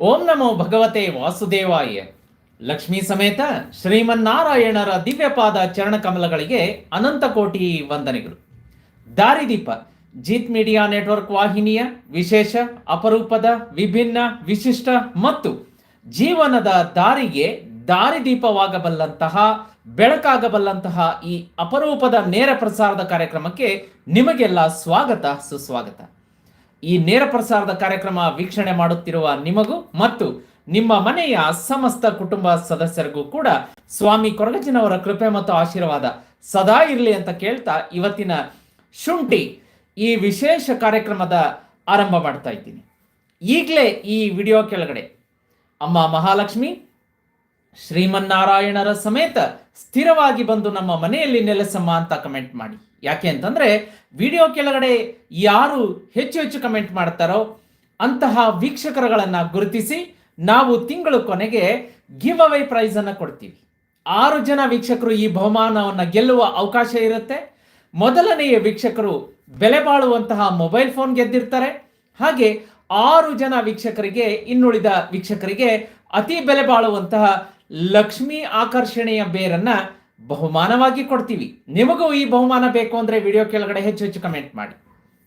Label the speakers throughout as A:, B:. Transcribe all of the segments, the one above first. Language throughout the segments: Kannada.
A: ಓಂ ನಮೋ ಭಗವತೆ ವಾಸುದೇವಾಯ. ಲಕ್ಷ್ಮೀ ಸಮೇತ ಶ್ರೀಮನ್ನಾರಾಯಣರ ದಿವ್ಯಪಾದ ಚರಣಕಮಲಗಳಿಗೆ ಅನಂತ ಕೋಟಿ ವಂದನೆಗಳು. ದಾರಿದೀಪ, ಜೀತ್ ಮೀಡಿಯಾ ನೆಟ್ವರ್ಕ್ ವಾಹಿನಿಯ ವಿಶೇಷ, ಅಪರೂಪದ, ವಿಭಿನ್ನ, ವಿಶಿಷ್ಟ ಮತ್ತು ಜೀವನದ ದಾರಿಗೆ ದಾರಿದೀಪವಾಗಬಲ್ಲಂತಹ, ಬೆಳಕಾಗಬಲ್ಲಂತಹ ಈ ಅಪರೂಪದ ನೇರ ಪ್ರಸಾರದ ಕಾರ್ಯಕ್ರಮಕ್ಕೆ ನಿಮಗೆಲ್ಲ ಸ್ವಾಗತ, ಸುಸ್ವಾಗತ. ಈ ನೇರ ಪ್ರಸಾರದ ಕಾರ್ಯಕ್ರಮ ವೀಕ್ಷಣೆ ಮಾಡುತ್ತಿರುವ ನಿಮಗೂ ಮತ್ತು ನಿಮ್ಮ ಮನೆಯ ಸಮಸ್ತ ಕುಟುಂಬ ಸದಸ್ಯರಿಗೂ ಕೂಡ ಸ್ವಾಮಿ ಕೊರಗಜ್ಜನವರ ಕೃಪೆ ಮತ್ತು ಆಶೀರ್ವಾದ ಸದಾ ಇರಲಿ ಅಂತ ಕೇಳ್ತಾ ಇವತ್ತಿನ ಶುಂಠಿ ಈ ವಿಶೇಷ ಕಾರ್ಯಕ್ರಮದ ಆರಂಭ ಮಾಡ್ತಾ ಇದ್ದೀನಿ. ಈಗಲೇ ಈ ವಿಡಿಯೋ ಕೆಳಗಡೆ ಅಮ್ಮ ಮಹಾಲಕ್ಷ್ಮಿ, ಶ್ರೀಮನ್ನಾರಾಯಣರ ಸಮೇತ ಸ್ಥಿರವಾಗಿ ಬಂದು ನಮ್ಮ ಮನೆಯಲ್ಲಿ ನೆಲೆಸಮ್ಮ ಅಂತ ಕಮೆಂಟ್ ಮಾಡಿ. ಯಾಕೆ ಅಂತಂದ್ರೆ ವಿಡಿಯೋ ಕೆಳಗಡೆ ಯಾರು ಹೆಚ್ಚು ಹೆಚ್ಚು ಕಮೆಂಟ್ ಮಾಡ್ತಾರೋ ಅಂತಹ ವೀಕ್ಷಕರುಗಳನ್ನು ಗುರುತಿಸಿ ನಾವು ತಿಂಗಳು ಕೊನೆಗೆ ಗಿವ್ ಅವೇ ಪ್ರೈಸ್ ಅನ್ನ ಕೊಡ್ತೀವಿ. ಆರು ಜನ ವೀಕ್ಷಕರು ಈ ಬಹುಮಾನವನ್ನು ಗೆಲ್ಲುವ ಅವಕಾಶ ಇರುತ್ತೆ. ಮೊದಲನೆಯ ವೀಕ್ಷಕರು ಬೆಲೆ ಬಾಳುವಂತಹ ಮೊಬೈಲ್ ಫೋನ್ ಗೆದ್ದಿರ್ತಾರೆ. ಹಾಗೆ ಆರು ಜನ ವೀಕ್ಷಕರಿಗೆ, ಇನ್ನುಳಿದ ವೀಕ್ಷಕರಿಗೆ ಅತಿ ಬೆಲೆ ಬಾಳುವಂತಹ ಲಕ್ಷ್ಮಿ ಆಕರ್ಷಣೆಯ ಬೇರನ್ನ ಬಹುಮಾನವಾಗಿ ಕೊಡ್ತೀವಿ. ನಿಮಗೂ ಈ ಬಹುಮಾನ ಬೇಕು ಅಂದ್ರೆ ವಿಡಿಯೋ ಕೆಳಗಡೆ ಹೆಚ್ಚು ಹೆಚ್ಚು ಕಮೆಂಟ್ ಮಾಡಿ.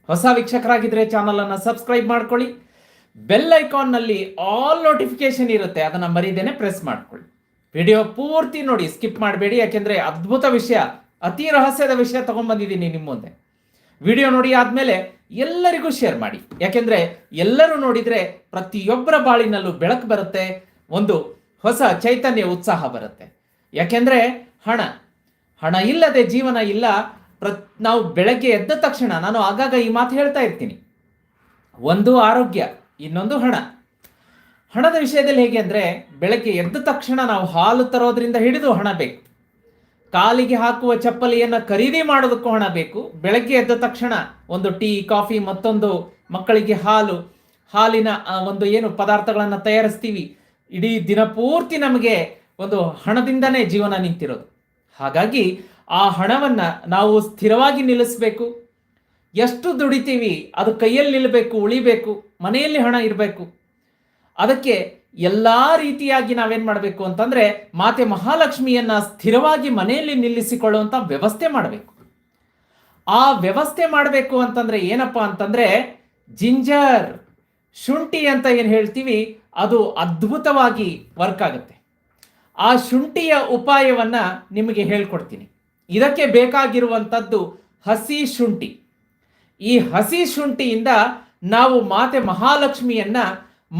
A: ಹೊಸ ವೀಕ್ಷಕರಾಗಿದ್ದರೆ ಚಾನಲನ್ನು ಸಬ್ಸ್ಕ್ರೈಬ್ ಮಾಡ್ಕೊಳ್ಳಿ. ಬೆಲ್ ಐಕಾನ್ನಲ್ಲಿ ಆಲ್ ನೋಟಿಫಿಕೇಶನ್ ಇರುತ್ತೆ, ಅದನ್ನ ಮರೀದೇನೆ ಪ್ರೆಸ್ ಮಾಡ್ಕೊಳ್ಳಿ. ವಿಡಿಯೋ ಪೂರ್ತಿ ನೋಡಿ ಸ್ಕಿಪ್ ಮಾಡಬೇಡಿ, ಯಾಕೆಂದ್ರೆ ಅದ್ಭುತ ವಿಷಯ, ಅತಿ ರಹಸ್ಯದ ವಿಷಯ ತಗೊಂಡ್ಬಂದಿದ್ದೀನಿ ನಿಮ್ಮ ಮುಂದೆ. ವಿಡಿಯೋ ನೋಡಿ ಆದಮೇಲೆ ಎಲ್ಲರಿಗೂ ಶೇರ್ ಮಾಡಿ. ಯಾಕೆಂದ್ರೆ ಎಲ್ಲರೂ ನೋಡಿದ್ರೆ ಪ್ರತಿಯೊಬ್ಬರ ಬಾಳಿನಲ್ಲೂ ಬೆಳಕು ಬರುತ್ತೆ, ಒಂದು ಹೊಸ ಚೈತನ್ಯ, ಉತ್ಸಾಹ ಬರುತ್ತೆ. ಯಾಕೆಂದ್ರೆ ಹಣ. ಹಣ ಇಲ್ಲದೆ ಜೀವನ ಇಲ್ಲ. ಪ್ರತ್ ನಾವು ಬೆಳಗ್ಗೆ ಎದ್ದ ತಕ್ಷಣ ನಾನು ಆಗಾಗ ಈ ಮಾತು ಹೇಳ್ತಾ ಇರ್ತೀನಿ. ಒಂದು ಆರೋಗ್ಯ, ಇನ್ನೊಂದು ಹಣ. ಹಣದ ವಿಷಯದಲ್ಲಿ ಹೇಗೆ ಅಂದರೆ, ಬೆಳಗ್ಗೆ ಎದ್ದ ತಕ್ಷಣ ನಾವು ಹಾಲು ತರೋದ್ರಿಂದ ಹಿಡಿದು ಹಣ ಬೇಕು. ಕಾಲಿಗೆ ಹಾಕುವ ಚಪ್ಪಲಿಯನ್ನು ಖರೀದಿ ಮಾಡೋದಕ್ಕೂ ಹಣ ಬೇಕು. ಬೆಳಗ್ಗೆ ಎದ್ದ ತಕ್ಷಣ ಒಂದು ಟೀ, ಕಾಫಿ, ಮತ್ತೊಂದು ಮಕ್ಕಳಿಗೆ ಹಾಲು. ಹಾಲಿನ ಒಂದು ಏನು ಪದಾರ್ಥಗಳನ್ನು ತಯಾರಿಸ್ತೀವಿ. ಇಡೀ ದಿನ ಪೂರ್ತಿ ನಮಗೆ ಒಂದು ಹಣದಿಂದನೇ ಜೀವನ ನಿಂತಿರೋದು. ಹಾಗಾಗಿ ಆ ಹಣವನ್ನು ನಾವು ಸ್ಥಿರವಾಗಿ ನಿಲ್ಲಿಸಬೇಕು. ಎಷ್ಟು ದುಡಿತೀವಿ, ಅದು ಕೈಯಲ್ಲಿ ನಿಲ್ಲಬೇಕು ಉಳಿಬೇಕು, ಮನೆಯಲ್ಲಿ ಹಣ ಇರಬೇಕು. ಅದಕ್ಕೆ ಎಲ್ಲ ರೀತಿಯಾಗಿ ನಾವೇನು ಮಾಡಬೇಕು ಅಂತಂದರೆ ಮಾತೆ ಮಹಾಲಕ್ಷ್ಮಿಯನ್ನು ಸ್ಥಿರವಾಗಿ ಮನೆಯಲ್ಲಿ ನಿಲ್ಲಿಸಿಕೊಳ್ಳುವಂಥ ವ್ಯವಸ್ಥೆ ಮಾಡಬೇಕು. ಆ ವ್ಯವಸ್ಥೆ ಮಾಡಬೇಕು ಅಂತಂದರೆ ಏನಪ್ಪ ಅಂತಂದರೆ ಜಿಂಜರ್, ಶುಂಠಿ ಅಂತ ಏನು ಹೇಳ್ತೀವಿ, ಅದು ಅದ್ಭುತವಾಗಿ ವರ್ಕ್ ಆಗುತ್ತೆ. ಆ ಶುಂಠಿಯ ಉಪಾಯವನ್ನ ನಿಮಗೆ ಹೇಳ್ಕೊಡ್ತೀನಿ. ಇದಕ್ಕೆ ಬೇಕಾಗಿರುವಂಥದ್ದು ಹಸಿ ಶುಂಠಿ. ಈ ಹಸಿ ಶುಂಠಿಯಿಂದ ನಾವು ಮಾತೆ ಮಹಾಲಕ್ಷ್ಮಿಯನ್ನು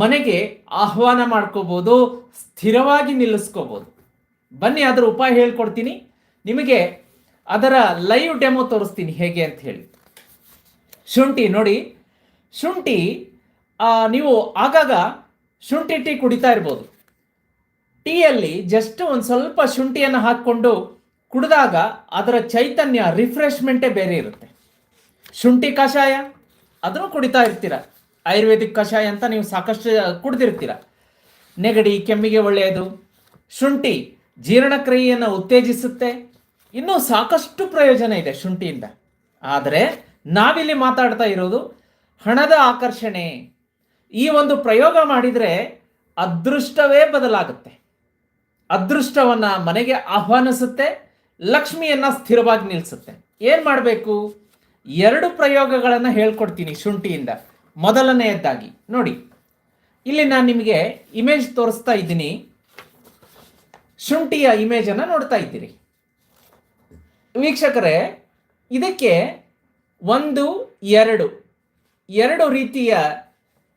A: ಮನೆಗೆ ಆಹ್ವಾನ ಮಾಡ್ಕೋಬೋದು, ಸ್ಥಿರವಾಗಿ ನಿಲ್ಲಿಸ್ಕೋಬೋದು. ಬನ್ನಿ, ಅದರ ಉಪಾಯ ಹೇಳ್ಕೊಡ್ತೀನಿ. ನಿಮಗೆ ಅದರ ಲೈವ್ ಡೆಮೋ ತೋರಿಸ್ತೀನಿ ಹೇಗೆ ಅಂತ ಹೇಳಿ. ಶುಂಠಿ ನೋಡಿ. ಶುಂಠಿ ನೀವು ಆಗಾಗ ಶುಂಠಿ ಟೀ ಕುಡಿತಾ ಇರ್ಬೋದು. ಟೀಯಲ್ಲಿ ಜಸ್ಟ್ ಒಂದು ಸ್ವಲ್ಪ ಶುಂಠಿಯನ್ನು ಹಾಕ್ಕೊಂಡು ಕುಡಿದಾಗ ಅದರ ಚೈತನ್ಯ ರಿಫ್ರೆಶ್ಮೆಂಟೇ ಬೇರೆ ಇರುತ್ತೆ. ಶುಂಠಿ ಕಷಾಯ, ಅದನ್ನು ಕುಡಿತಾ ಇರ್ತೀರ. ಆಯುರ್ವೇದಿಕ್ ಕಷಾಯ ಅಂತ ನೀವು ಸಾಕಷ್ಟು ಕುಡಿದಿರ್ತೀರ. ನೆಗಡಿ, ಕೆಮ್ಮಿಗೆ ಒಳ್ಳೆಯದು. ಶುಂಠಿ ಜೀರ್ಣಕ್ರಿಯೆಯನ್ನು ಉತ್ತೇಜಿಸುತ್ತೆ. ಇನ್ನೂ ಸಾಕಷ್ಟು ಪ್ರಯೋಜನ ಇದೆ ಶುಂಠಿಯಿಂದ. ಆದರೆ ನಾವಿಲ್ಲಿ ಮಾತಾಡ್ತಾ ಇರೋದು ಹಣದ ಆಕರ್ಷಣೆ. ಈ ಒಂದು ಪ್ರಯೋಗ ಮಾಡಿದರೆ ಅದೃಷ್ಟವೇ ಬದಲಾಗುತ್ತೆ. ಅದೃಷ್ಟವನ್ನ ಮನೆಗೆ ಆಹ್ವಾನಿಸುತ್ತೆ, ಲಕ್ಷ್ಮಿಯನ್ನ ಸ್ಥಿರವಾಗಿ ನಿಲ್ಲಿಸುತ್ತೆ ಏನ್ ಮಾಡಬೇಕು? ಎರಡು ಪ್ರಯೋಗಗಳನ್ನು ಹೇಳ್ಕೊಡ್ತೀನಿ ಶುಂಠಿಯಿಂದ. ಮೊದಲನೆಯದ್ದಾಗಿ, ನೋಡಿ. ಇಲ್ಲಿ ನಾನು ನಿಮಗೆ ಇಮೇಜ್ ತೋರಿಸ್ತಾ ಇದ್ದೀನಿ. ಶುಂಠಿಯ ಇಮೇಜನ್ನು ನೋಡ್ತಾ ಇದ್ದೀರಿ. ವೀಕ್ಷಕರೇ, ಇದಕ್ಕೆ ಒಂದು, ಎರಡು ಎರಡು ರೀತಿಯ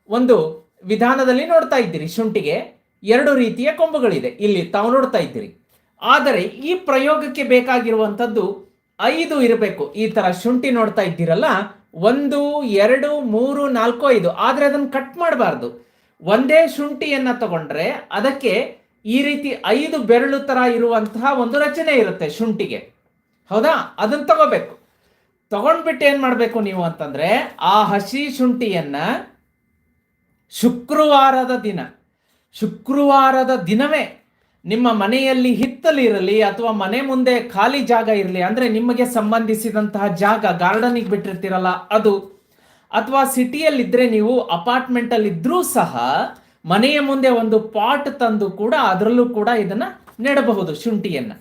A: ಒಂದು ವಿಧಾನದಲ್ಲಿ ನೋಡ್ತಾ ಇದ್ದೀರಿ ಶುಂಠಿಗೆ. ಎರಡು ರೀತಿಯ ಕೊಂಬುಗಳಿದೆ. ಇಲ್ಲಿ ತಾವು ನೋಡ್ತಾ ಇದ್ದೀರಿ. ಆದರೆ ಈ ಪ್ರಯೋಗಕ್ಕೆ ಬೇಕಾಗಿರುವಂಥದ್ದು ಐದು ಇರಬೇಕು. ಈ ತರ ಶುಂಠಿ ನೋಡ್ತಾ ಇದ್ದೀರಲ್ಲ? ಒಂದು, ಎರಡು, ಮೂರು, ನಾಲ್ಕು, ಐದು. ಆದರೆ ಅದನ್ನು ಕಟ್ ಮಾಡಬಾರ್ದು. ಒಂದೇ ಶುಂಠಿಯನ್ನ ತಗೊಂಡ್ರೆ ಅದಕ್ಕೆ ಈ ರೀತಿ ಐದು ಬೆರಳು ತರ ಇರುವಂತಹ ಒಂದು ರಚನೆ ಇರುತ್ತೆ ಶುಂಠಿಗೆ. ಹೌದಾ? ಅದನ್ನ ತಗೋಬೇಕು. ತಗೊಂಡ್ಬಿಟ್ಟು ಏನ್ ಮಾಡಬೇಕು ನೀವು ಅಂತಂದ್ರೆ ಆ ಹಸಿ ಶುಂಠಿಯನ್ನ ಶುಕ್ರವಾರದ ದಿನ ಶುಕ್ರವಾರದ ದಿನವೇ ನಿಮ್ಮ ಮನೆಯಲ್ಲಿ ಹಿತ್ತಲಿರಲಿ ಅಥವಾ ಮನೆ ಮುಂದೆ ಖಾಲಿ ಜಾಗ ಇರಲಿ ಅಂದ್ರೆ ನಿಮಗೆ ಸಂಬಂಧಿಸಿದಂತಹ ಜಾಗ ಗಾರ್ಡನಿಗೆ ಬಿಟ್ಟಿರ್ತೀರಲ್ಲ, ಅದು. ಅಥವಾ ಸಿಟಿಯಲ್ಲಿದ್ದರೆ ನೀವು ಅಪಾರ್ಟ್ಮೆಂಟಲ್ಲಿದ್ದರೂ ಸಹ ಮನೆಯ ಮುಂದೆ ಒಂದು ಪಾಟ್ ತಂದು ಕೂಡ ಅದರಲ್ಲೂ ಕೂಡ ಇದನ್ನ ನೆಡಬಹುದು ಶುಂಠಿಯನ್ನು.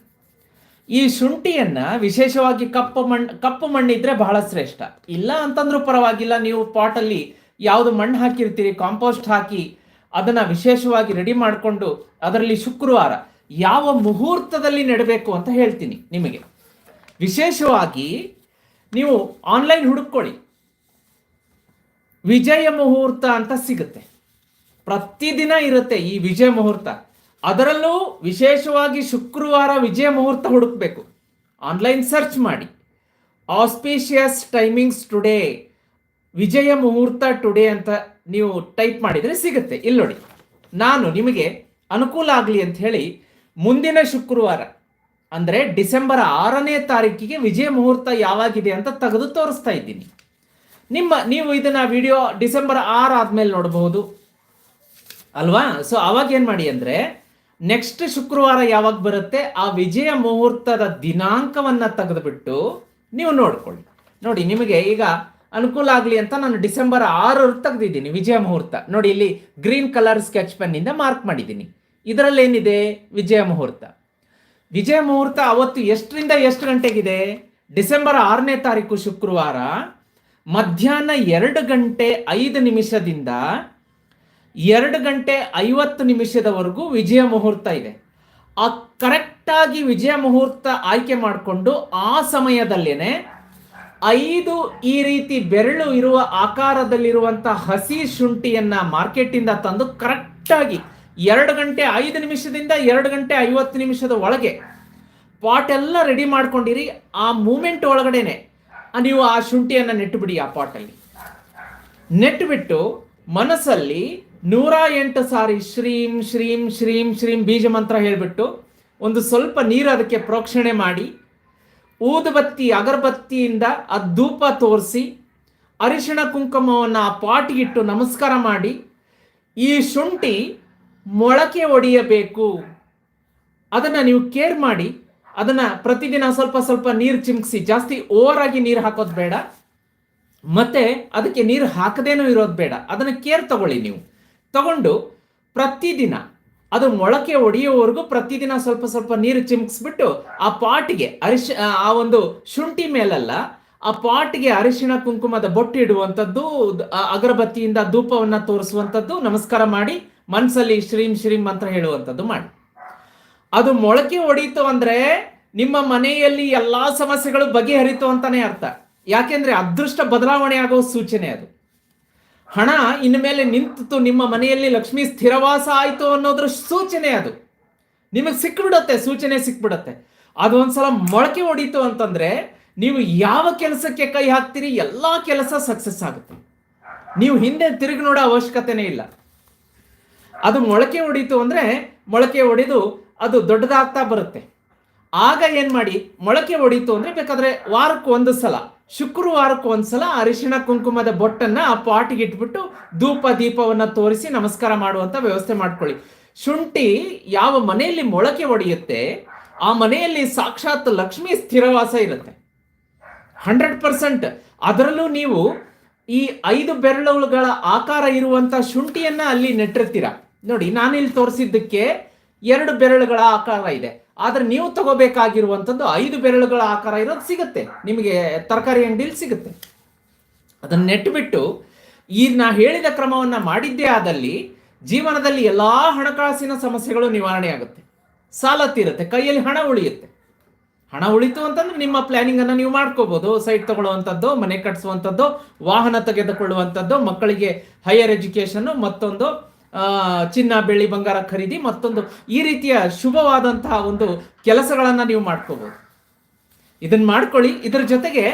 A: ಈ ಶುಂಠಿಯನ್ನು ವಿಶೇಷವಾಗಿ ಕಪ್ಪು ಮಣ್ಣು ಕಪ್ಪು ಮಣ್ಣಿದ್ರೆ ಬಹಳ ಶ್ರೇಷ್ಠ. ಇಲ್ಲ ಅಂತಂದ್ರೂ ಪರವಾಗಿಲ್ಲ, ನೀವು ಪಾಟಲ್ಲಿ ಯಾವುದು ಮಣ್ಣು ಹಾಕಿರ್ತೀರಿ, ಕಾಂಪೋಸ್ಟ್ ಹಾಕಿ ಅದನ್ನ ವಿಶೇಷವಾಗಿ ರೆಡಿ ಮಾಡಿಕೊಂಡು ಅದರಲ್ಲಿ ಶುಕ್ರವಾರ ಯಾವ ಮುಹೂರ್ತದಲ್ಲಿ ನೆಡಬೇಕು ಅಂತ ಹೇಳ್ತೀನಿ ನಿಮಗೆ. ವಿಶೇಷವಾಗಿ ನೀವು ಆನ್ಲೈನ್ ಹುಡುಕೊಳ್ಳಿ ವಿಜಯ ಮುಹೂರ್ತ ಅಂತ ಸಿಗುತ್ತೆ. ಪ್ರತಿದಿನ ಇರುತ್ತೆ ಈ ವಿಜಯ ಮುಹೂರ್ತ. ಅದರಲ್ಲೂ ವಿಶೇಷವಾಗಿ ಶುಕ್ರವಾರ ವಿಜಯ ಮುಹೂರ್ತ ಹುಡುಕಬೇಕು. ಆನ್ಲೈನ್ ಸರ್ಚ್ ಮಾಡಿ. ಆಸ್ಪೀಷಿಯಸ್ ಟೈಮಿಂಗ್ಸ್ ಟುಡೇ ವಿಜಯ ಮುಹೂರ್ತ ಟುಡೇ ಅಂತ ನೀವು ಟೈಪ್ ಮಾಡಿದರೆ ಸಿಗುತ್ತೆ. ಇಲ್ಲಿ ನೋಡಿ, ನಾನು ನಿಮಗೆ ಅನುಕೂಲ ಆಗಲಿ ಅಂತ ಹೇಳಿ ಮುಂದಿನ ಶುಕ್ರವಾರ, ಅಂದರೆ ಡಿಸೆಂಬರ್ ಆರನೇ ತಾರೀಕಿಗೆ ವಿಜಯ ಮುಹೂರ್ತ ಯಾವಾಗಿದೆ ಅಂತ ತೆಗೆದು ತೋರಿಸ್ತಾ ಇದ್ದೀನಿ. ನಿಮ್ಮ, ನೀವು ಇದನ್ನ ವಿಡಿಯೋ ಡಿಸೆಂಬರ್ ಆರು ಆದ್ಮೇಲೆ ನೋಡಬಹುದು. ಅಲ್ವಾ? ಸೊ ಅವಾಗ ಏನು ಮಾಡಿ ಅಂದ್ರೆ ನೆಕ್ಸ್ಟ್ ಶುಕ್ರವಾರ ಯಾವಾಗ ಬರುತ್ತೆ, ಆ ವಿಜಯ ಮುಹೂರ್ತದ ದಿನಾಂಕವನ್ನು ತೆಗೆದುಬಿಟ್ಟು ನೀವು ನೋಡ್ಕೊಳ್ಳಿ. ನೋಡಿ, ನಿಮಗೆ ಈಗ ಅನುಕೂಲ ಆಗಲಿ ಅಂತ ನಾನು ಡಿಸೆಂಬರ್ ಆರರ ತೆಗೆದಿದ್ದೀನಿ, ವಿಜಯ ಮುಹೂರ್ತ. ನೋಡಿ, ಇಲ್ಲಿ ಗ್ರೀನ್ ಕಲರ್ ಸ್ಕೆಚ್ ಪೆನ್ನಿಂದ ಮಾರ್ಕ್ ಮಾಡಿದ್ದೀನಿ. ಇದರಲ್ಲಿ ಏನಿದೆ? ವಿಜಯ ಮುಹೂರ್ತ. ವಿಜಯ ಮುಹೂರ್ತ ಅವತ್ತು ಎಷ್ಟರಿಂದ ಎಷ್ಟು ಗಂಟೆಗಿದೆ? ಡಿಸೆಂಬರ್ ಆರನೇ ತಾರೀಕು ಶುಕ್ರವಾರ, ಮಧ್ಯಾಹ್ನ ಎರಡು ಗಂಟೆ ಐದು ನಿಮಿಷದಿಂದ ಎರಡು ಗಂಟೆ ಐವತ್ತು ನಿಮಿಷದವರೆಗೂ ವಿಜಯ ಮುಹೂರ್ತ ಇದೆ. ಆ ಕರೆಕ್ಟಾಗಿ ವಿಜಯ ಮುಹೂರ್ತ ಆಯ್ಕೆ ಮಾಡಿಕೊಂಡು ಆ ಸಮಯದಲ್ಲೇನೆ ಐದು ಈ ರೀತಿ ಬೆರಳು ಇರುವ ಆಕಾರದಲ್ಲಿರುವಂಥ ಹಸಿ ಶುಂಠಿಯನ್ನ ಮಾರ್ಕೆಟಿಂದ ತಂದು ಕರೆಕ್ಟಾಗಿ ಎರಡು ಗಂಟೆ ಐದು ನಿಮಿಷದಿಂದ ಎರಡು ಗಂಟೆ ಐವತ್ತು ನಿಮಿಷದ ಒಳಗೆ ಪಾಟ್ ಎಲ್ಲ ರೆಡಿ ಮಾಡ್ಕೊಂಡಿರಿ. ಆ ಮೂಮೆಂಟ್ ಒಳಗಡೆನೆ ನೀವು ಆ ಶುಂಠಿಯನ್ನು ನೆಟ್ಟುಬಿಡಿ ಆ ಪಾಟಲ್ಲಿ. ನೆಟ್ಟುಬಿಟ್ಟು ಮನಸ್ಸಲ್ಲಿ ನೂರ ಎಂಟು ಸಾರಿ ಶ್ರೀಂ ಶ್ರೀಂ ಶ್ರೀಂ ಶ್ರೀಂ ಬೀಜ ಮಂತ್ರ ಹೇಳಿಬಿಟ್ಟು ಒಂದು ಸ್ವಲ್ಪ ನೀರು ಅದಕ್ಕೆ ಪ್ರೋಕ್ಷಣೆ ಮಾಡಿ. ಊದುಬತ್ತಿ ಅಗರಬತ್ತಿಯಿಂದ ಆ ಧೂಪ ತೋರಿಸಿ, ಅರಿಶಿಣ ಕುಂಕುಮವನ್ನು ಆ ಪಾಟಿಗಿಟ್ಟು ನಮಸ್ಕಾರ ಮಾಡಿ, ಈ ಶುಂಠಿ ಮೊಳಕೆ ಒಡೆಯಬೇಕು. ಅದನ್ನು ನೀವು ಕೇರ್ ಮಾಡಿ, ಅದನ್ನು ಪ್ರತಿದಿನ ಸ್ವಲ್ಪ ಸ್ವಲ್ಪ ನೀರು ಚಿಮ್ಕಿಸಿ, ಜಾಸ್ತಿ ಓವರ್ ಆಗಿ ನೀರು ಹಾಕೋದು ಬೇಡ. ಮತ್ತೆ ಅದಕ್ಕೆ ನೀರು ಹಾಕದೇನೂ ಇರೋದು ಬೇಡ. ಅದನ್ನು ಕೇರ್ ತಗೊಳ್ಳಿ ನೀವು. ತಗೊಂಡು ಪ್ರತಿದಿನ ಅದು ಮೊಳಕೆ ಒಡೆಯುವವರೆಗೂ ಪ್ರತಿದಿನ ಸ್ವಲ್ಪ ಸ್ವಲ್ಪ ನೀರು ಚಿಮ್ಕಿಸ್ಬಿಟ್ಟು ಆ ಪಾಟ್ಗೆ ಅರಿಶ, ಆ ಒಂದು ಶುಂಠಿ ಮೇಲಲ್ಲ, ಆ ಪಾಟ್ಗೆ ಅರಿಶಿಣ ಕುಂಕುಮದ ಬೊಟ್ಟು ಇಡುವಂಥದ್ದು ಅಗರಬತ್ತಿಯಿಂದ ಧೂಪವನ್ನ ತೋರಿಸುವಂಥದ್ದು ನಮಸ್ಕಾರ ಮಾಡಿ ಮನಸ್ಸಲ್ಲಿ ಶ್ರೀಂ ಶ್ರೀಂ ಮಂತ್ರ ಹೇಳುವಂಥದ್ದು ಮಾಡಿ. ಅದು ಮೊಳಕೆ ಹೊಡೀತು ಅಂದ್ರೆ ನಿಮ್ಮ ಮನೆಯಲ್ಲಿ ಎಲ್ಲಾ ಸಮಸ್ಯೆಗಳು ಬಗೆಹರಿತು ಅಂತಾನೆ ಅರ್ಥ. ಯಾಕೆಂದ್ರೆ ಅದೃಷ್ಟ ಬದಲಾವಣೆ ಆಗೋ ಸೂಚನೆ ಅದು. ಹಣ ಇನ್ಮೇಲೆ ನಿಂತು ನಿಮ್ಮ ಮನೆಯಲ್ಲಿ ಲಕ್ಷ್ಮಿ ಸ್ಥಿರವಾಸ ಆಯಿತು ಅನ್ನೋದ್ರ ಸೂಚನೆ ಅದು. ನಿಮಗೆ ಸಿಕ್ಬಿಡತ್ತೆ, ಸೂಚನೆ ಸಿಕ್ಬಿಡತ್ತೆ. ಅದು ಒಂದ್ಸಲ ಮೊಳಕೆ ಹೊಡೀತು ಅಂತಂದ್ರೆ ನೀವು ಯಾವ ಕೆಲಸಕ್ಕೆ ಕೈ ಹಾಕ್ತೀರಿ, ಎಲ್ಲಾ ಕೆಲಸ ಸಕ್ಸಸ್ ಆಗುತ್ತೆ. ನೀವು ಹಿಂದೆ ತಿರುಗಿ ನೋಡೋ ಅವಶ್ಯಕತೆನೇ ಇಲ್ಲ. ಅದು ಮೊಳಕೆ ಹೊಡೀತು ಅಂದ್ರೆ ಮೊಳಕೆ ಹೊಡೆದು ಅದು ದೊಡ್ಡದಾಗ್ತಾ ಬರುತ್ತೆ. ಆಗ ಏನ್ ಮಾಡಿ ಮೊಳಕೆ ಹೊಡೀತು ಅಂದ್ರೆ ಬೇಕಾದ್ರೆ ವಾರಕ್ಕೆ ಒಂದು ಸಲ. ಶುಕ್ರವಾರಕ್ಕೆ ಒಂದ್ಸಲ ಅರಿಶಿಣ ಕುಂಕುಮದ ಬೊಟ್ಟನ್ನ ಆ ಪಾಟಿಗೆ ಇಟ್ಬಿಟ್ಟು ಧೂಪ ದೀಪವನ್ನ ತೋರಿಸಿ ನಮಸ್ಕಾರ ಮಾಡುವಂತ ವ್ಯವಸ್ಥೆ ಮಾಡ್ಕೊಳ್ಳಿ. ಶುಂಠಿ ಯಾವ ಮನೆಯಲ್ಲಿ ಮೊಳಕೆ ಒಡೆಯುತ್ತೆ, ಆ ಮನೆಯಲ್ಲಿ ಸಾಕ್ಷಾತ್ ಲಕ್ಷ್ಮಿ ಸ್ಥಿರವಾಸ ಇರುತ್ತೆ. Hundred percent. ಅದರಲ್ಲೂ ನೀವು ಈ ಐದು ಬೆರಳುಗಳ ಆಕಾರ ಇರುವಂತ ಶುಂಠಿಯನ್ನ ಅಲ್ಲಿ ನೆಟ್ಟಿರ್ತೀರ. ನೋಡಿ, ನಾನಿಲ್ಲಿ ತೋರಿಸಿದ್ದಕ್ಕೆ ಎರಡು ಬೆರಳುಗಳ ಆಕಾರ ಇದೆ. ಆದ್ರೆ ನೀವು ತಗೋಬೇಕಾಗಿರುವಂಥದ್ದು ಐದು ಬೆರಳುಗಳ ಆಕಾರ ಇರೋದು ಸಿಗುತ್ತೆ. ನಿಮಗೆ ತರಕಾರಿ ಅಂಗಡಿಲಿ ಸಿಗುತ್ತೆ. ಅದನ್ನ ನೆಟ್ಬಿಟ್ಟು ಈ ನಾ ಹೇಳಿದ ಕ್ರಮವನ್ನ ಮಾಡಿದ್ದೇ ಆದಲ್ಲಿ ಜೀವನದಲ್ಲಿ ಎಲ್ಲಾ ಹಣಕಾಸಿನ ಸಮಸ್ಯೆಗಳು ನಿವಾರಣೆ ಆಗುತ್ತೆ. ಸಾಲ ತೀರುತ್ತೆ, ಕೈಯಲ್ಲಿ ಹಣ ಉಳಿಯುತ್ತೆ. ಹಣ ಉಳಿತು ಅಂತಂದ್ರೆ ನಿಮ್ಮ ಪ್ಲಾನಿಂಗ್ ಅನ್ನು ನೀವು ಮಾಡ್ಕೋಬಹುದು ಸೈಟ್ ತಗೊಳ್ಳುವಂಥದ್ದು, ಮನೆ ಕಟ್ಟಿಸುವಂಥದ್ದು ವಾಹನ ತೆಗೆದುಕೊಳ್ಳುವಂಥದ್ದು, ಮಕ್ಕಳಿಗೆ ಹೈಯರ್ ಎಜುಕೇಶನ್ ಮತ್ತೊಂದು ಚಿನ್ನ, ಬೆಳ್ಳಿ, ಬಂಗಾರ ಖರೀದಿ ಮತ್ತೊಂದು ಈ ರೀತಿಯ ಶುಭವಾದಂತಹ ಒಂದು ಕೆಲಸಗಳನ್ನು ನೀವು ಮಾಡ್ಕೋಬಹುದು ಇದನ್ನು ಮಾಡ್ಕೊಳ್ಳಿ. ಇದ್ರ ಜೊತೆಗೆ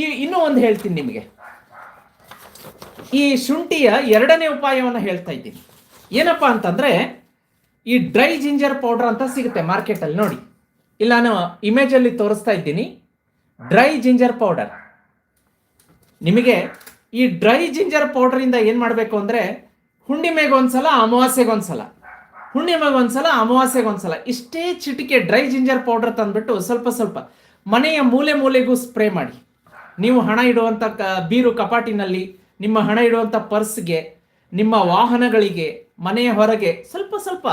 A: ಈ ಇನ್ನೂ ಒಂದು ಹೇಳ್ತೀನಿ ನಿಮಗೆ. ಈ ಶುಂಠಿಯ ಎರಡನೇ ಉಪಾಯವನ್ನು ಹೇಳ್ತಾ ಇದ್ದೀನಿ. ಏನಪ್ಪಾ ಅಂತಂದ್ರೆ ಈ ಡ್ರೈ ಜಿಂಜರ್ ಪೌಡರ್ ಅಂತ ಸಿಗುತ್ತೆ ಮಾರ್ಕೆಟಲ್ಲಿ ನೋಡಿ. ಇಲ್ಲ, ನಾನು ಇಮೇಜ್ ಅಲ್ಲಿ ತೋರಿಸ್ತಾ ಇದ್ದೀನಿ. Dry ginger powder. ನಿಮಗೆ ಈ ಡ್ರೈ ಜಿಂಜರ್ ಪೌಡರ್ ಇಂದ ಏನ್ ಮಾಡಬೇಕು ಅಂದ್ರೆ ಹುಣ್ಣಿಮೆಗೆ ಒಂದ್ಸಲ ಅಮಾವಾಸ್ಯೆಗೆ ಒಂದ್ಸಲ ಹುಣ್ಣಿಮೆಗೆ ಒಂದ್ಸಲ ಅಮಾವಾಸ್ಯೆಗೆ ಒಂದ್ಸಲ ಇಷ್ಟೇ ಚಿಟಿಕೆ ಡ್ರೈ ಜಿಂಜರ್ ಪೌಡರ್ ತಂದ್ಬಿಟ್ಟು ಸ್ವಲ್ಪ ಸ್ವಲ್ಪ ಮನೆಯ ಮೂಲೆ ಮೂಲೆಗೂ ಸ್ಪ್ರೇ ಮಾಡಿ. ನೀವು ಹಣ ಇಡುವಂಥ ಕ, ಬೀರು ಕಪಾಟಿನಲ್ಲಿ, ನಿಮ್ಮ ಹಣ ಇಡುವಂಥ ಪರ್ಸ್ಗೆ, ನಿಮ್ಮ ವಾಹನಗಳಿಗೆ, ಮನೆಯ ಹೊರಗೆ ಸ್ವಲ್ಪ ಸ್ವಲ್ಪ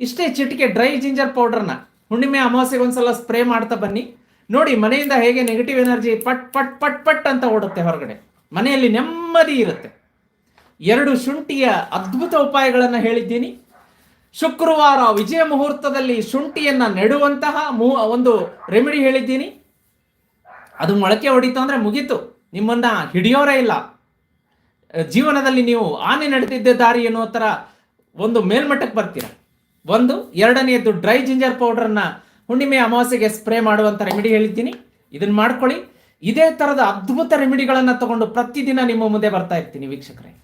A: ಇಷ್ಟೇ ಚಿಟಿಕೆ ಡ್ರೈ ಜಿಂಜರ್ ಪೌಡರ್ನ ಹುಣ್ಣಿಮೆ ಅಮಾವಾಸ್ಯೆಗೆ ಒಂದ್ಸಲ ಸ್ಪ್ರೇ ಮಾಡ್ತಾ ಬನ್ನಿ. ನೋಡಿ, ಮನೆಯಿಂದ ಹೇಗೆ ನೆಗೆಟಿವ್ ಎನರ್ಜಿ ಪಟ್ ಪಟ್ ಪಟ್ ಪಟ್ ಅಂತ ಓಡುತ್ತೆ ಹೊರಗಡೆ. ಮನೆಯಲ್ಲಿ ನೆಮ್ಮದಿ ಇರುತ್ತೆ. ಎರಡು ಶುಂಠಿಯ ಅದ್ಭುತ ಉಪಾಯಗಳನ್ನು ಹೇಳಿದ್ದೀನಿ. ಶುಕ್ರವಾರ ವಿಜಯ ಮುಹೂರ್ತದಲ್ಲಿ ಶುಂಠಿಯನ್ನು ನೆಡುವಂತಹ ಮೂ, ಒಂದು ರೆಮಿಡಿ ಹೇಳಿದ್ದೀನಿ. ಅದು ಮೊಳಕೆ ಹೊಡಿತು ಅಂದ್ರೆ ಮುಗೀತು. ನಿಮ್ಮನ್ನ ಹಿಡಿಯೋರೇ ಇಲ್ಲ. ಜೀವನದಲ್ಲಿ ನೀವು ಆನೆ ನಡೆದಿದ್ದ ದಾರಿ ಎನ್ನುವ ಥರ ಒಂದು ಮೇಲ್ಮಟ್ಟಕ್ಕೆ ಬರ್ತೀರ. ಒಂದು, ಎರಡನೆಯದ್ದು ಡ್ರೈ ಜಿಂಜರ್ ಪೌಡ್ರನ್ನು ಹುಣ್ಣಿಮೆ ಅಮಾವಾಸ್ಯೆಗೆ ಸ್ಪ್ರೇ ಮಾಡುವಂಥ ರೆಮಿಡಿ ಹೇಳಿದ್ದೀನಿ. ಇದನ್ನು ಮಾಡ್ಕೊಳ್ಳಿ. ಇದೇ ಥರದ ಅದ್ಭುತ ರೆಮಿಡಿಗಳನ್ನು ತಗೊಂಡು ಪ್ರತಿದಿನ ನಿಮ್ಮ ಮುಂದೆ ಬರ್ತಾ ಇರ್ತೀನಿ ವೀಕ್ಷಕರೇ.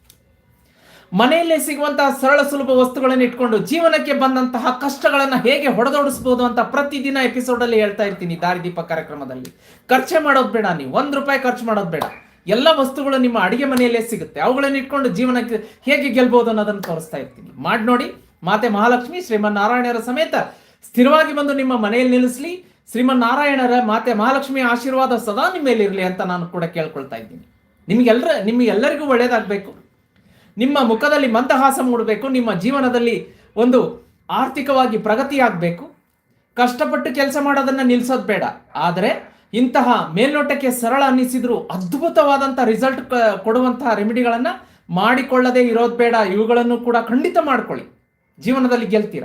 A: ಮನೆಯಲ್ಲೇ ಸಿಗುವಂತಹ ಸರಳ ಸುಲಭ ವಸ್ತುಗಳನ್ನು ಇಟ್ಕೊಂಡು ಜೀವನಕ್ಕೆ ಬಂದಂತಹ ಕಷ್ಟಗಳನ್ನು ಹೇಗೆ ಹೊಡೆದೋಡಿಸ್ಬೋದು ಅಂತ ಪ್ರತಿದಿನ ಎಪಿಸೋಡ್ ಅಲ್ಲಿ ಹೇಳ್ತಾ ಇರ್ತೀನಿ ದಾರಿದೀಪ ಕಾರ್ಯಕ್ರಮದಲ್ಲಿ. ಖರ್ಚೆ ಮಾಡೋದು ಬೇಡ ನೀವು. ಒಂದು ರೂಪಾಯಿ ಖರ್ಚು ಮಾಡೋದು ಬೇಡ. ಎಲ್ಲ ವಸ್ತುಗಳು ನಿಮ್ಮ ಅಡಿಗೆ ಮನೆಯಲ್ಲೇ ಸಿಗುತ್ತೆ. ಅವುಗಳನ್ನು ಇಟ್ಕೊಂಡು ಜೀವನಕ್ಕೆ ಹೇಗೆ ಗೆಲ್ಬಹುದು ಅನ್ನೋದನ್ನು ತೋರಿಸ್ತಾ ಇರ್ತೀನಿ. ಮಾಡಿ ನೋಡಿ. ಮಾತೆ ಮಹಾಲಕ್ಷ್ಮಿ, ಶ್ರೀಮನ್ನಾರಾಯಣರ ಸಮೇತ ಸ್ಥಿರವಾಗಿ ಬಂದು ನಿಮ್ಮ ಮನೆಯಲ್ಲಿ ನಿಲ್ಲಿಸ್ಲಿ. ಶ್ರೀಮನ್ನಾರಾಯಣರ ಮಾತೆ ಮಹಾಲಕ್ಷ್ಮಿ ಆಶೀರ್ವಾದ ಸದಾ ನಿಮ್ಮ ಮೇಲೆ ಇರಲಿ ಅಂತ ನಾನು ಕೂಡ ಕೇಳ್ಕೊಳ್ತಾ ಇದ್ದೀನಿ. ನಿಮ್ಗೆಲ್ಲರ ನಿಮ್ಗೆಲ್ಲರಿಗೂ ಒಳ್ಳೇದಾಗಬೇಕು. ನಿಮ್ಮ ಮುಖದಲ್ಲಿ ಮಂದಹಾಸ ಮೂಡಬೇಕು, ನಿಮ್ಮ ಜೀವನದಲ್ಲಿ ಒಂದು ಆರ್ಥಿಕವಾಗಿ ಪ್ರಗತಿ ಆಗಬೇಕು ಕಷ್ಟಪಟ್ಟು ಕೆಲಸ ಮಾಡೋದನ್ನು ನಿಲ್ಲಿಸೋದು ಬೇಡ. ಆದರೆ ಇಂತಹ ಮೇಲ್ನೋಟಕ್ಕೆ ಸರಳ ಅನ್ನಿಸಿದ್ರು ಅದ್ಭುತವಾದಂಥ ರಿಸಲ್ಟ್ ಕೊಡುವಂತಹ ರೆಮಿಡಿಗಳನ್ನು ಮಾಡಿಕೊಳ್ಳದೆ ಇರೋದು ಬೇಡ. ಇವುಗಳನ್ನು ಕೂಡ ಖಂಡಿತ ಮಾಡ್ಕೊಳ್ಳಿ. ಜೀವನದಲ್ಲಿ ಗೆಲ್ತೀರ.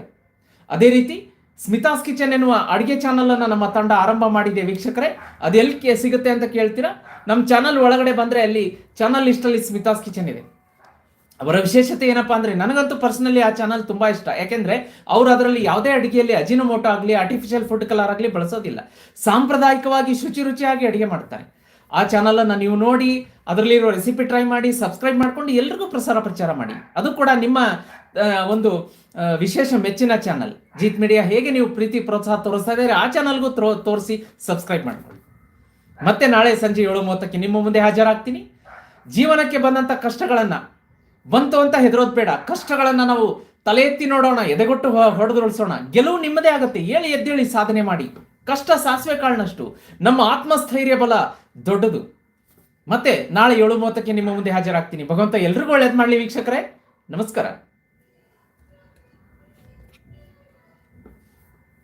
A: ಅದೇ ರೀತಿ ಸ್ಮಿತಾಸ್ ಕಿಚನ್ ಎನ್ನುವ ಅಡುಗೆ ಚಾನಲನ್ನು ನಮ್ಮ ತಂಡ ಆರಂಭ ಮಾಡಿದೆ ವೀಕ್ಷಕರೇ. ಅದೆಲ್ಲಿ ಸಿಗುತ್ತೆ ಅಂತ ಕೇಳ್ತೀರಾ? ನಮ್ಮ ಚಾನಲ್ ಒಳಗಡೆ ಬಂದರೆ ಅಲ್ಲಿ ಚಾನಲ್ ಲಿಸ್ಟಲ್ಲಿ ಸ್ಮಿತಾಸ್ ಕಿಚನ್ ಇದೆ. ಅವರ ವಿಶೇಷತೆ ಏನಪ್ಪಾ ಅಂದ್ರೆ ನನಗಂತೂ ಪರ್ಸನಲಿ ಆ ಚಾನಲ್ ತುಂಬಾ ಇಷ್ಟ. ಯಾಕೆಂದ್ರೆ ಅವರು ಅದರಲ್ಲಿ ಯಾವುದೇ ಅಡಿಗೆಯಲ್ಲಿ ಅಜಿನೋಮೋಟೋ ಆಗಲಿ ಆರ್ಟಿಫಿಷಿಯಲ್ ಫುಡ್ ಕಲರ್ ಆಗಲಿ ಬಳಸೋದಿಲ್ಲ. ಸಾಂಪ್ರದಾಯಿಕವಾಗಿ ಶುಚಿ ರುಚಿಯಾಗಿ ಅಡಿಗೆ ಮಾಡ್ತಾರೆ. ಆ ಚಾನಲ್ ಅನ್ನ ನೀವು ನೋಡಿ, ಅದರಲ್ಲಿರೋ ರೆಸಿಪಿ ಟ್ರೈ ಮಾಡಿ ಸಬ್ಸ್ಕ್ರೈಬ್ ಮಾಡ್ಕೊಂಡು ಎಲ್ರಿಗೂ ಪ್ರಸಾರ ಪ್ರಚಾರ ಮಾಡಿ. ಅದು ಕೂಡ ನಿಮ್ಮ ಒಂದು ವಿಶೇಷ ಮೆಚ್ಚಿನ ಚಾನಲ್ ಜೀತ್ ಮೀಡಿಯಾ ಹೇಗೆ ನೀವು ಪ್ರೀತಿ, ಪ್ರೋತ್ಸಾಹ ತೋರಿಸ್ತಾ ಇದ್ದಾರೆ, ಆ ಚಾನಲ್ಗೂ ತೋರಿಸಿ ಸಬ್ಸ್ಕ್ರೈಬ್ ಮಾಡ್ಕೊಳ್ಳಿ. ಮತ್ತೆ ನಾಳೆ ಸಂಜೆ ಏಳು ಮೂವತ್ತಕ್ಕೆ ನಿಮ್ಮ ಮುಂದೆ ಹಾಜರಾಗ್ತೀನಿ. ಜೀವನಕ್ಕೆ ಬಂದಂತ ಕಷ್ಟಗಳನ್ನ ಬಂತು ಅಂತ ಹೆದರೋದ್ ಬೇಡ. ಕಷ್ಟಗಳನ್ನ ನಾವು ತಲೆ ಎತ್ತಿ ನೋಡೋಣ, ಎದೆಗೊಟ್ಟು ಹೊಡೆದುರುಳಿಸೋಣ. ಗೆಲುವು ನಿಮ್ಮದೇ ಆಗುತ್ತೆ. ಏಳಿ ಎದ್ದೇಳಿ ಸಾಧನೆ ಮಾಡಿ. ಕಷ್ಟ ಸಾಸಿವೆ ಕಾರಣಷ್ಟು ನಮ್ಮ ಆತ್ಮಸ್ಥೈರ್ಯ ಬಲ ದೊಡ್ಡದು. ಮತ್ತೆ ನಾಳೆ ಏಳು ಮೂವತ್ತಕ್ಕೆ ನಿಮ್ಮ ಮುಂದೆ ಹಾಜರಾಗ್ತೀನಿ. ಭಗವಂತ ಎಲ್ರಿಗೂ ಒಳ್ಳೇದು ಮಾಡಲಿ ವೀಕ್ಷಕರೇ. ನಮಸ್ಕಾರ.